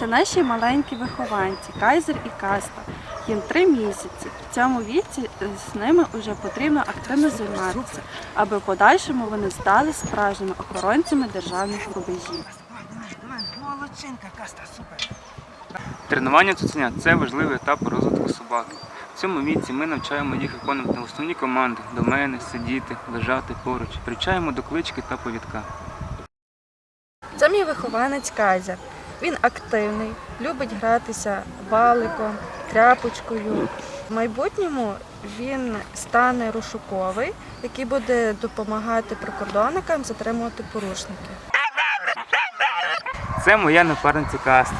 Це наші маленькі вихованці, кайзер і каста. Їм три місяці. В цьому віці е, з ними вже потрібно активно займатися, аби в подальшому вони стали справжніми охоронцями державних рубежів. Молодчинка, каста, супер. Тренування цуценя це важливий етап розвитку собаки. В цьому віці ми навчаємо їх виконувати основні команди домени, сидіти, лежати поруч, привчаємо до клички та повідка. Це мій вихованець Казя. Він активний, любить гратися валиком, тряпочкою. В майбутньому він стане розшуковий, який буде допомагати прикордонникам затримувати порушників. Це моя напарниця Каста.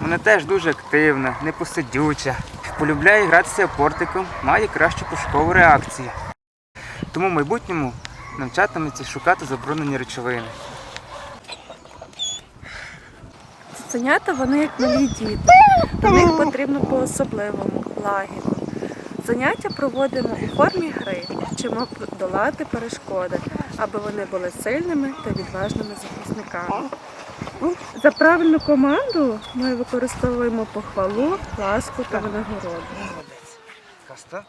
Вона теж дуже активна, непосидюча, полюбляє гратися портиком, має кращу пошукову реакцію. Тому в майбутньому навчатиметься шукати заборонені речовини. Цуценята вони як малі діти. До них потрібно по-особливому, лагідно. Заняття проводимо у формі гри, вчимо долати перешкоди, аби вони були сильними та відважними захисниками. За правильну команду ми використовуємо похвалу, ласку та винагороду. Каста?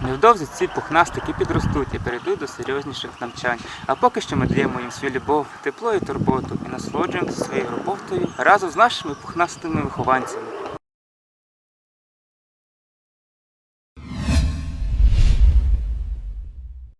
Невдовзі ці пухнастики підростуть і перейдуть до серйозніших навчань. А поки що ми даємо їм свою любов, тепло і турботу і насолоджуємося своєю роботою разом з нашими пухнастими вихованцями.